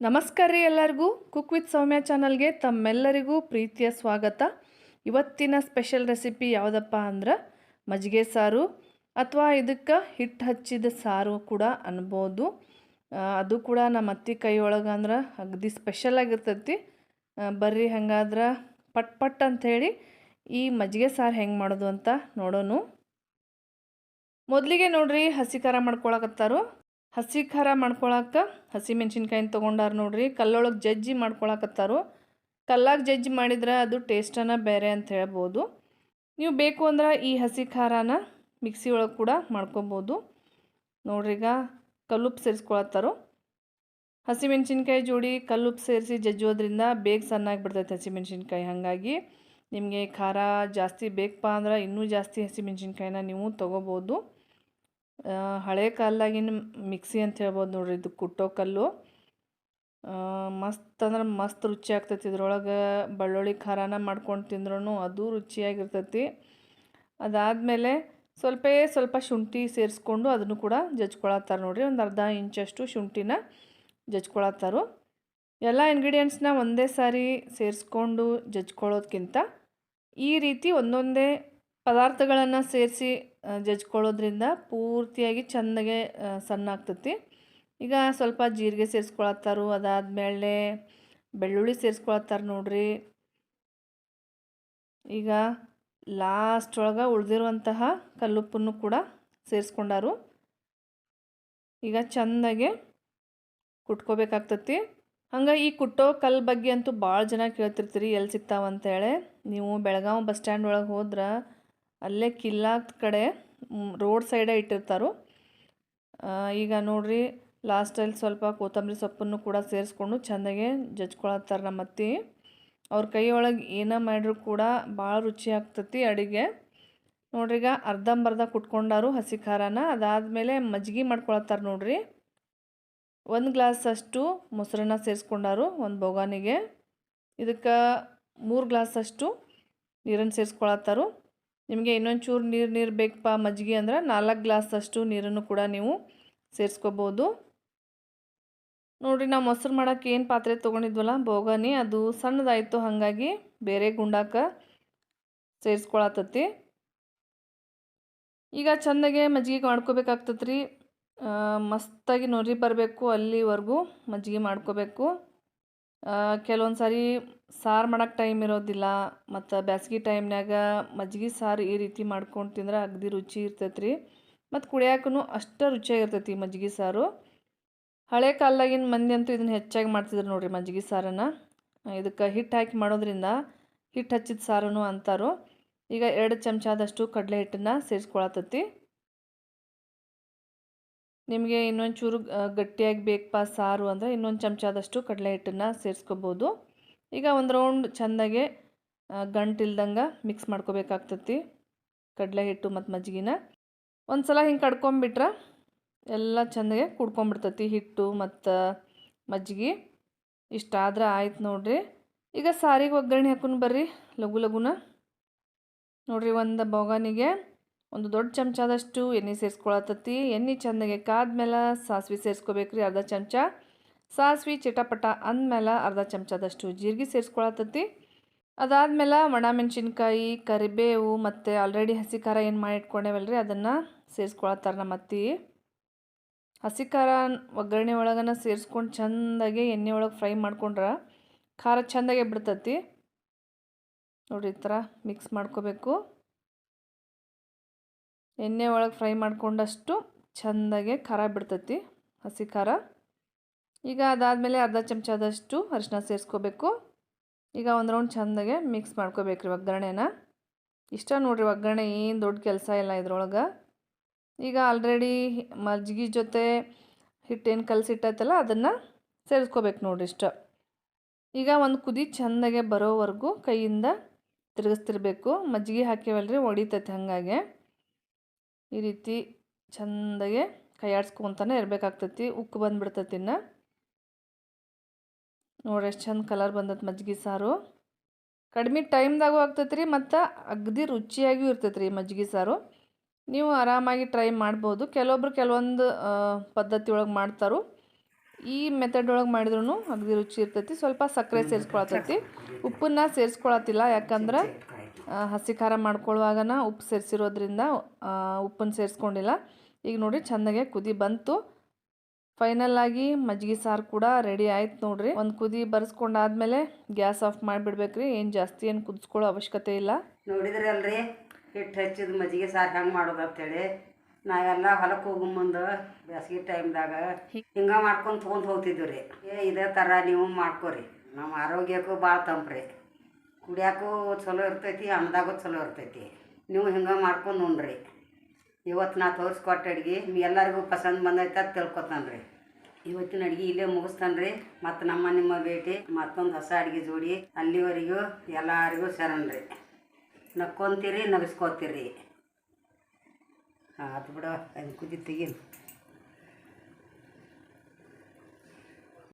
ನಮಸ್ಕಾರ ರೀ ಎಲ್ಲರಿಗೂ. ಕುಕ್ ವಿತ್ ಸೌಮ್ಯ ಚಾನಲ್ಗೆ ತಮ್ಮೆಲ್ಲರಿಗೂ ಪ್ರೀತಿಯ ಸ್ವಾಗತ. ಇವತ್ತಿನ ಸ್ಪೆಷಲ್ ರೆಸಿಪಿ ಯಾವುದಪ್ಪ ಅಂದ್ರೆ ಮಜ್ಜಿಗೆ ಸಾರು ಅಥವಾ ಇದಕ್ಕೆ ಹಿಟ್ಟು ಹಚ್ಚಿದ ಸಾರು ಕೂಡ ಅನ್ಬೋದು. ಅದು ಕೂಡ ನಮ್ಮ ಅತ್ತಿ ಕೈಯೊಳಗೆ ಅಂದ್ರೆ ಅಗದಿ ಸ್ಪೆಷಲ್ ಆಗಿರ್ತೈತಿ. ಬರ್ರಿ ಹಂಗಾದ್ರೆ ಪಟ್ ಪಟ್ ಅಂಥೇಳಿ ಈ ಮಜ್ಜಿಗೆ ಸಾರು ಹೆಂಗೆ ಮಾಡೋದು ಅಂತ ನೋಡೋಣ ಮೊದಲಿಗೆ ನೋಡ್ರಿ ಹಸಿ ಖಾರ ಮಾಡ್ಕೊಳಕತ್ತಾರು. ಹಸಿ ಖಾರ ಮಾಡ್ಕೊಳಕ್ಕೆ ಹಸಿ ಮೆಣಸಿನ್ಕಾಯಿನ ತೊಗೊಂಡಾರ ನೋಡ್ರಿ, ಕಲ್ಲೊಳಗೆ ಜಜ್ಜಿ ಮಾಡ್ಕೊಳಕತ್ತಾರು. ಕಲ್ಲಾಗ ಜಜ್ಜಿ ಮಾಡಿದ್ರೆ ಅದು ಟೇಸ್ಟನ ಬೇರೆ ಅಂತ ಹೇಳ್ಬೋದು. ನೀವು ಬೇಕು ಅಂದ್ರೆ ಈ ಹಸಿ ಖಾರನ ಮಿಕ್ಸಿ ಒಳಗೆ ಕೂಡ ಮಾಡ್ಕೊಬೋದು. ನೋಡ್ರಿಗ ಕಲ್ಲುಪ್ಪು ಸೇರಿಸ್ಕೊಳತ್ತಾರು. ಹಸಿ ಮೆಣಸಿನ್ಕಾಯಿ ಜೋಡಿ ಕಲ್ಲುಪ್ಪು ಸೇರಿಸಿ ಜಜ್ಜೋದ್ರಿಂದ ಬೇಗ ಸಣ್ಣಾಗಿ ಬಿಡ್ತೈತೆ ಹಸಿ ಮೆಣಸಿನ್ಕಾಯಿ. ಹಾಗಾಗಿ ನಿಮಗೆ ಖಾರ ಜಾಸ್ತಿ ಬೇಕಪ್ಪ ಅಂದ್ರೆ ಇನ್ನೂ ಜಾಸ್ತಿ ಹಸಿ ಮೆಣಸಿನ್ಕಾಯಿನ ನೀವು ತೊಗೋಬೋದು. ಹಳೆ ಕಾಲದಾಗಿನ ಮಿಕ್ಸಿ ಅಂತ ಹೇಳ್ಬೋದು ನೋಡ್ರಿ, ಇದು ಕುಟ್ಟೋ ಕಲ್ಲು. ಮಸ್ತ್ ಅಂದ್ರೆ ಮಸ್ತ್ ರುಚಿ ಆಗ್ತೈತಿ. ಇದ್ರೊಳಗೆ ಬೆಳ್ಳುಳ್ಳಿ ಖಾರನ ಮಾಡ್ಕೊಂಡು ತಿಂದ್ರೂ ಅದು ರುಚಿಯಾಗಿರ್ತೈತಿ. ಅದಾದಮೇಲೆ ಸ್ವಲ್ಪ ಸ್ವಲ್ಪ ಶುಂಠಿ ಸೇರಿಸ್ಕೊಂಡು ಅದನ್ನು ಕೂಡ ಜಜ್ಕೊಳತ್ತಾರೆ ನೋಡಿರಿ. ಒಂದು ಅರ್ಧ ಇಂಚಷ್ಟು ಶುಂಠಿನ ಜಜ್ಕೊಳತ್ತಾರು. ಎಲ್ಲ ಇಂಗ್ರೀಡಿಯೆಂಟ್ಸ್ನ ಒಂದೇ ಸಾರಿ ಸೇರಿಸ್ಕೊಂಡು ಜಜ್ಕೊಳ್ಳೋದ್ಕಿಂತ ಈ ರೀತಿ ಒಂದೊಂದೇ ಪದಾರ್ಥಗಳನ್ನು ಸೇರಿಸಿ ಜಜ್ಕೊಳ್ಳೋದ್ರಿಂದ ಪೂರ್ತಿಯಾಗಿ ಚೆಂದಾಗೆ ಸಣ್ಣ ಆಗ್ತೈತಿ ಈಗ ಸ್ವಲ್ಪ ಜೀರಿಗೆ ಸೇರಿಸ್ಕೊಳತ್ತಾರು, ಅದಾದಮೇಲೆ ಬೆಳ್ಳುಳ್ಳಿ ಸೇರಿಸ್ಕೊಳತ್ತಾರೆ ನೋಡ್ರಿ. ಈಗ ಲಾಸ್ಟ್ ಒಳಗೆ ಉಳಿದಿರುವಂತಹ ಕಲ್ಲುಪ್ಪನ್ನು ಕೂಡ ಸೇರಿಸ್ಕೊಂಡಾರು. ಈಗ ಚೆಂದಾಗೆ ಕುಟ್ಕೋಬೇಕಾಗ್ತತಿ. ಹಂಗೆ ಈ ಕುಟ್ಟೋ ಕಲ್ಲು ಬಗ್ಗೆ ಅಂತೂ ಭಾಳ ಜನ ಕೇಳ್ತಿರ್ತೀರಿ ಎಲ್ಲಿ ಸಿಗ್ತಾವ ಅಂತೇಳಿ ನೀವು ಬೆಳಗಾವಿ ಬಸ್ ಸ್ಟ್ಯಾಂಡ್ ಒಳಗೆ ಹೋದ್ರೆ ಅಲ್ಲೇ ಕಿಲ್ಲಾದ ಕಡೆ ರೋಡ್ ಸೈಡೇ ಇಟ್ಟಿರ್ತಾರೋ. ಈಗ ನೋಡ್ರಿ ಲಾಸ್ಟಲ್ಲಿ ಸ್ವಲ್ಪ ಕೊತ್ತಂಬರಿ ಸೊಪ್ಪನ್ನು ಕೂಡ ಸೇರಿಸ್ಕೊಂಡು ಚೆಂದಾಗೆ ಜಜ್ಕೊಳತ್ತಾರೆ ನಮ್ಮ ಅತ್ತಿ. ಅವ್ರ ಕೈಯೊಳಗೆ ಏನೋ ಮಾಡಿದ್ರು ಕೂಡ ಭಾಳ ರುಚಿ ಆಗ್ತತಿ ಅಡುಗೆ. ನೋಡ್ರಿ, ಈಗ ಅರ್ಧಂಬರ್ಧ ಕುಟ್ಕೊಂಡಾರು ಹಸಿ ಖಾರನ, ಅದಾದಮೇಲೆ ಮಜ್ಜಿಗೆ ಮಾಡ್ಕೊಳತ್ತಾರೆ ನೋಡ್ರಿ. ಒಂದು ಗ್ಲಾಸ್ ಅಷ್ಟು ಮೊಸರನ್ನ ಸೇರಿಸ್ಕೊಂಡಾರು ಒಂದು ಬೋಗಾನಿಗೆ. ಇದಕ್ಕೆ ಮೂರು ಗ್ಲಾಸ್ ಅಷ್ಟು ನೀರನ್ನು ಸೇರಿಸ್ಕೊಳತ್ತಾರು. ನಿಮಗೆ ಇನ್ನೊಂಚೂರು ನೀರು ನೀರು ಬೇಕಪ್ಪ ಮಜ್ಜಿಗೆ ಅಂದ್ರೆ ನಾಲ್ಕು ಗ್ಲಾಸ್ ಅಷ್ಟು ನೀರನ್ನು ಕೂಡ ನೀವು ಸೇರಿಸ್ಕೋಬೋದು. ನೋಡಿರಿ ನಾವು ಮೊಸರು ಮಾಡೋಕ್ಕೆ ಏನು ಪಾತ್ರೆ ತೊಗೊಂಡಿದ್ವಲ್ಲ ಬೋಗಾನಿ ಅದು ಸಣ್ಣದಾಯಿತು, ಹಾಗಾಗಿ ಬೇರೆ ಗುಂಡಾಕ ಸೇರಿಸ್ಕೊಳತತಿ ಈಗ ಚೆಂದಾಗೆ ಮಜ್ಜಿಗೆ ಮಾಡ್ಕೋಬೇಕಾಗ್ತತ್ರಿ. ಮಸ್ತಾಗಿ ನೊರಿ ಬರಬೇಕು ಅಲ್ಲಿವರೆಗೂ ಮಜ್ಜಿಗೆ ಮಾಡ್ಕೋಬೇಕು. ಕೆಲವೊಂದು ಸಾರಿ ಸಾರು ಮಾಡೋಕ್ಕೆ ಟೈಮ್ ಇರೋದಿಲ್ಲ, ಮತ್ತು ಬ್ಯಾಸ್ಗೆ ಟೈಮ್ನಾಗ ಮಜ್ಜಿಗೆ ಸಾರು ಈ ರೀತಿ ಮಾಡ್ಕೊಂಡು ತಿಂದ್ರೆ ಅಗದಿ ರುಚಿ ಇರ್ತೈತೆ ರೀ ಮತ್ತು ಕುಡಿಯೋಕ್ಕೂ ಅಷ್ಟು ರುಚಿಯಾಗಿರ್ತೈತಿ ಮಜ್ಜಿಗೆ ಸಾರು. ಹಳೆ ಕಾಲದಾಗಿನ ಮಂದಿ ಅಂತೂ ಇದನ್ನು ಹೆಚ್ಚಾಗಿ ಮಾಡ್ತಿದ್ರು ನೋಡಿರಿ ಮಜ್ಜಿಗೆ ಸಾರನ್ನು. ಇದಕ್ಕೆ ಹಿಟ್ಟು ಹಾಕಿ ಮಾಡೋದ್ರಿಂದ ಹಿಟ್ಟು ಹಚ್ಚಿದ ಸಾರನು ಅಂತಾರೋ. ಈಗ ಎರಡು ಚಮಚದಷ್ಟು ಕಡಲೆ ಹಿಟ್ಟನ್ನು ಸೇರಿಸ್ಕೊಳತತಿ ನಿಮಗೆ ಇನ್ನೊಂದು ಚೂರು ಗಟ್ಟಿಯಾಗಿ ಬೇಕಪ್ಪ ಸಾರು ಅಂದರೆ ಇನ್ನೊಂದು ಚಮಚದಷ್ಟು ಕಡಲೆ ಹಿಟ್ಟನ್ನು ಸೇರಿಸ್ಕೋಬೋದು. ಈಗ ಒಂದು ರೌಂಡ್ ಚೆಂದಾಗೆ ಗಂಟಿಲ್ದಂಗೆ ಮಿಕ್ಸ್ ಮಾಡ್ಕೋಬೇಕಾಗ್ತತಿ ಕಡಲೆ ಹಿಟ್ಟು ಮತ್ತು ಮಜ್ಜಿಗೆನ. ಒಂದು ಸಲ ಹಿಂಗೆ ಕಡ್ಕೊಂಬಿಟ್ರೆ ಎಲ್ಲ ಚೆಂದಾಗೆ ಕುಡ್ಕೊಂಬಿಡ್ತತಿ ಹಿಟ್ಟು ಮತ್ತು ಮಜ್ಜಿಗೆ. ಇಷ್ಟಾದ್ರೆ ಆಯ್ತು ನೋಡಿರಿ. ಈಗ ಸಾರಿಗೆ ಒಗ್ಗರಣೆ ಹಾಕೊಂಡು ಬರ್ರಿ ಲಘು ಲಘುನ. ನೋಡಿರಿ ಒಂದು ಬೋಗಾನಿಗೆ ಒಂದು ದೊಡ್ಡ ಚಮಚದಷ್ಟು ಎಣ್ಣೆ ಸೇರಿಸ್ಕೊಳತ್ತತಿ ಎಣ್ಣೆ ಚೆಂದಾಗೆ ಕಾದ್ಮೇಲೆ ಸಾಸ್ವೆ ಸೇರಿಸ್ಕೋಬೇಕ್ರಿ ಅರ್ಧ ಚಮಚ. ಸಾಸಿವೆ ಚಿಟಪಟ ಅಂದಮೇಲೆ ಅರ್ಧ ಚಮಚದಷ್ಟು ಜೀರಿಗೆ ಸೇರಿಸ್ಕೊಳತ್ತತಿ ಅದಾದಮೇಲೆ ಒಣ ಮೆಣಸಿನ್ಕಾಯಿ ಕರಿಬೇವು ಮತ್ತು ಆಲ್ರೆಡಿ ಹಸಿ ಖಾರ ಏನು ಮಾಡಿಟ್ಕೊಂಡೇವಲ್ರಿ ಅದನ್ನು ಸೇರಿಸ್ಕೊಳತ್ತಾರೆ ನಮ್ಮ ಅತ್ತಿ. ಹಸಿ ಖಾರ ಒಗ್ಗರಣೆ ಒಳಗನ ಸೇರಿಸ್ಕೊಂಡು ಚೆಂದಾಗೆ ಎಣ್ಣೆ ಒಳಗೆ ಫ್ರೈ ಮಾಡ್ಕೊಂಡ್ರೆ ಖಾರ ಚೆಂದಾಗೆ ಬಿಡ್ತತಿ ನೋಡಿರಿ ಈ ಥರ ಮಿಕ್ಸ್ ಮಾಡ್ಕೋಬೇಕು. ಎಣ್ಣೆ ಒಳಗೆ ಫ್ರೈ ಮಾಡ್ಕೊಂಡಷ್ಟು ಚೆಂದಾಗೆ ಖಾರ ಬಿಡ್ತೈತಿ, ಹಸಿ ಖಾರ. ಈಗ ಅದಾದಮೇಲೆ ಅರ್ಧ ಚಮಚದಷ್ಟು ಅರಿಶಿನ ಸೇರಿಸ್ಕೋಬೇಕು. ಈಗ ಒಂದು ರೌಂಡ್ ಚೆಂದಾಗೆ ಮಿಕ್ಸ್ ಮಾಡ್ಕೋಬೇಕ್ರಿ ಒಗ್ಗರಣೆನ. ಇಷ್ಟ ನೋಡಿರಿ ಒಗ್ಗರಣೆ ಏನು ದೊಡ್ಡ ಕೆಲಸ ಇಲ್ಲ ಇದ್ರೊಳಗೆ. ಈಗ ಆಲ್ರೆಡಿ ಮಜ್ಜಿಗೆ ಜೊತೆ ಹಿಟ್ಟೇನು ಕಲಸಿಟ್ಟೈತಲ್ಲ ಅದನ್ನು ಸೇರಿಸ್ಕೋಬೇಕು ನೋಡಿರಿ ಇಷ್ಟ. ಈಗ ಒಂದು ಕುದಿ ಚೆಂದಾಗೆ ಬರೋವರೆಗೂ ಕೈಯಿಂದ ತಿರುಗಿಸ್ತಿರ್ಬೇಕು. ಮಜ್ಜಿಗೆ ಹಾಕಿವಲ್ರಿ ಒಡಿತೈತೆ ಹಾಗಾಗಿ. ಈ ರೀತಿ ಚೆಂದಾಗೆ ಆಡ್ಸ್ಕೊಂತಾನೆ ಇರಬೇಕಾಗ್ತೈತಿ. ಉಕ್ಕು ಬಂದುಬಿಡ್ತೈತಿ ಇನ್ನು. ನೋಡಿ ಎಷ್ಟು ಚಂದ ಕಲರ್ ಬಂದೈತೆ ಮಜ್ಜಿಗೆ ಸಾರು. ಕಡಿಮೆ ಟೈಮ್ದಾಗೂ ಆಗ್ತೈತೆ ರೀ ಮತ್ತು ಅಗದಿ ರುಚಿಯಾಗಿಯೂ ಇರ್ತೈತೆ ರೀ ಮಜ್ಜಿಗೆ ಸಾರು. ನೀವು ಆರಾಮಾಗಿ ಟ್ರೈ ಮಾಡ್ಬೋದು. ಕೆಲವೊಬ್ರು ಕೆಲವೊಂದು ಪದ್ಧತಿ ಒಳಗೆ ಮಾಡ್ತಾರೋ. ಈ ಮೆಥಡ್ ಒಳಗೆ ಮಾಡಿದ್ರೂ ಅಗದಿ ರುಚಿ ಇರ್ತೈತಿ. ಸ್ವಲ್ಪ ಸಕ್ಕರೆ ಸೇರಿಸ್ಕೊಳತೈತಿ. ಉಪ್ಪನ್ನ ಸೇರಿಸ್ಕೊಳತಿಲ್ಲ ಯಾಕಂದ್ರೆ ಹಸಿ ಖಾರ ಮಾಡ್ಕೊಳ್ಳುವಾಗನ ಉಪ್ಪು ಸೇರಿಸಿರೋದ್ರಿಂದ ಉಪ್ಪನ್ನು ಸೇರಿಸ್ಕೊಂಡಿಲ್ಲ. ಈಗ ನೋಡಿ ಚೆಂದಾಗೆ ಕುದಿ ಬಂತು. ಫೈನಲ್ ಆಗಿ ಮಜ್ಜಿಗೆ ಸಾರು ಕೂಡ ರೆಡಿ ಆಯ್ತು ನೋಡ್ರಿ. ಒಂದು ಕುದಿ ಬರ್ಸ್ಕೊಂಡಾದ್ಮೇಲೆ ಗ್ಯಾಸ್ ಆಫ್ ಮಾಡಿಬಿಡ್ಬೇಕ್ರಿ. ಏನು ಜಾಸ್ತಿ ಏನು ಕುದಿಸ್ಕೊಳ್ಳೋ ಅವಶ್ಯಕತೆ ಇಲ್ಲ. ನೋಡಿದ್ರಿ ಅಲ್ರಿ? ಹಿಟ್ಟು ಹಚ್ಚಿದ ಮಜ್ಜಿಗೆ ಸಾರು ಹೆಂಗೆ ಮಾಡೋದು ಅಂತೇಳಿ. ನಾವೆಲ್ಲ ಹೊಲಕ್ಕೆ ಹೋಗೋ ಮುಂದೆ ಬೇಸಿಗೆ ಟೈಮ್ದಾಗ ಹಿಂಗೆ ಮಾಡ್ಕೊಂಡು ತೊಗೊಂಡು ಹೋಗ್ತಿದ್ವಿ ರೀ ಏ, ಇದೇ ಥರ ನೀವು ಮಾಡ್ಕೊರಿ. ನಮ್ಮ ಆರೋಗ್ಯಕ್ಕೂ ಭಾಳ ತಂಪ್ರಿ. ಕುಡಿಯಾಕೂ ಚಲೋ ಇರ್ತೈತಿ ಅನ್ನದಾಗೂ ಚಲೋ ಇರ್ತೈತಿ. ನೀವು ಹಿಂಗೆ ಮಾಡ್ಕೊಂಡು ಉಣ್ರಿ. ಇವತ್ತು ನಾ ತೋರಿಸ್ಕೊಟ್ಟ ಅಡ್ಗೆ ಎಲ್ಲರಿಗೂ ಪಸಂದ್ ಬಂದೈತೆ ಅದು ತಿಳ್ಕೊತಾನೆ ರೀ ಇವತ್ತಿನ ಅಡ್ಗೆ ಇಲ್ಲೇ ಮುಗಿಸ್ತಾನೆ ರೀ ಮತ್ತು ನಮ್ಮ ನಿಮ್ಮ ಭೇಟಿ, ಮತ್ತೊಂದು ಹೊಸ ಅಡುಗೆ ಜೋಡಿ ಅಲ್ಲಿವರೆಗೂ ಎಲ್ಲರಿಗೂ ಸರಣ ರೀ ನಕ್ಕೊಂತೀರಿ, ನಗಿಸ್ಕೋತೀರಿ. ಅದು ಬಿಡು ಅದು ಕುದಿ ತೆಗೀನಿ.